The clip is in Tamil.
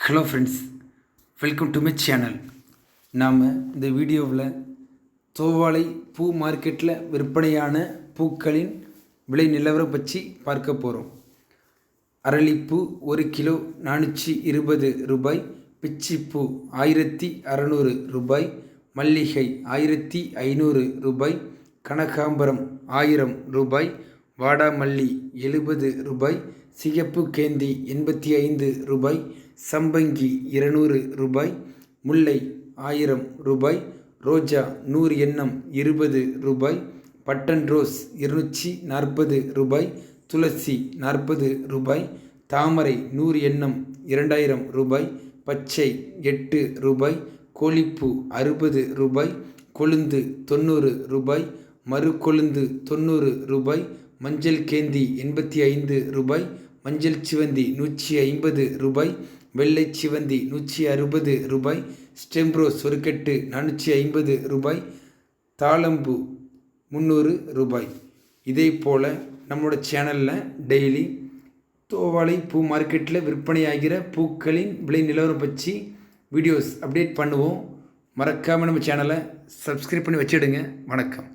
Hello friends welcome to my channel நாம் இந்த வீடியோவில் தோவாளை பூ மார்க்கெட்டில் விற்பனையான பூக்களின் விலை நிலவரம் பற்றி பார்க்க போகிறோம் அரளிப்பூ ஒரு கிலோ நானூற்றி இருபது ரூபாய் பிச்சிப்பூ ஆயிரத்தி அறநூறு ரூபாய் மல்லிகை ஆயிரத்தி ஐநூறு ரூபாய் கனகாம்பரம் ஆயிரம் ரூபாய் வாடாமல்லி எழுபது ரூபாய் சிகப்பு கேந்தி எண்பத்தி ஐந்து ரூபாய் சம்பங்கி இருநூறு ரூபாய் முல்லை ஆயிரம் ரூபாய் ரோஜா நூறு எண்ணம் இருபது ரூபாய் பட்டன் ரோஸ் இருநூற்றி நாற்பது ரூபாய் துளசி நாற்பது ரூபாய் தாமரை நூறு எண்ணம் இரண்டாயிரம் ரூபாய் பச்சை எட்டு ரூபாய் கோழிப்பூ அறுபது ரூபாய் கொழுந்து தொண்ணூறு ரூபாய் மறுகொழுந்து தொண்ணூறு ரூபாய் மஞ்சள் கேந்தி எண்பத்தி ஐந்து ரூபாய் மஞ்சள் சிவந்தி நூற்றி ஐம்பது ரூபாய் வெள்ளை சிவந்தி நூற்றி அறுபது ரூபாய் ஸ்டெம்ரோஸ் ஒரு கட்டு நானூற்றி ஐம்பது ரூபாய் தாளம்பூ முந்நூறு ரூபாய். இதே போல் நம்மளோட சேனலில் டெய்லி தோவாளை பூ மார்க்கெட்டில் விற்பனையாகிற பூக்களின் விலை நிலவரம் பற்றி வீடியோஸ் அப்டேட் பண்ணுவோம். மறக்காமல் நம்ம சேனலை சப்ஸ்கிரைப் பண்ணி வச்சிடுங்க. வணக்கம்.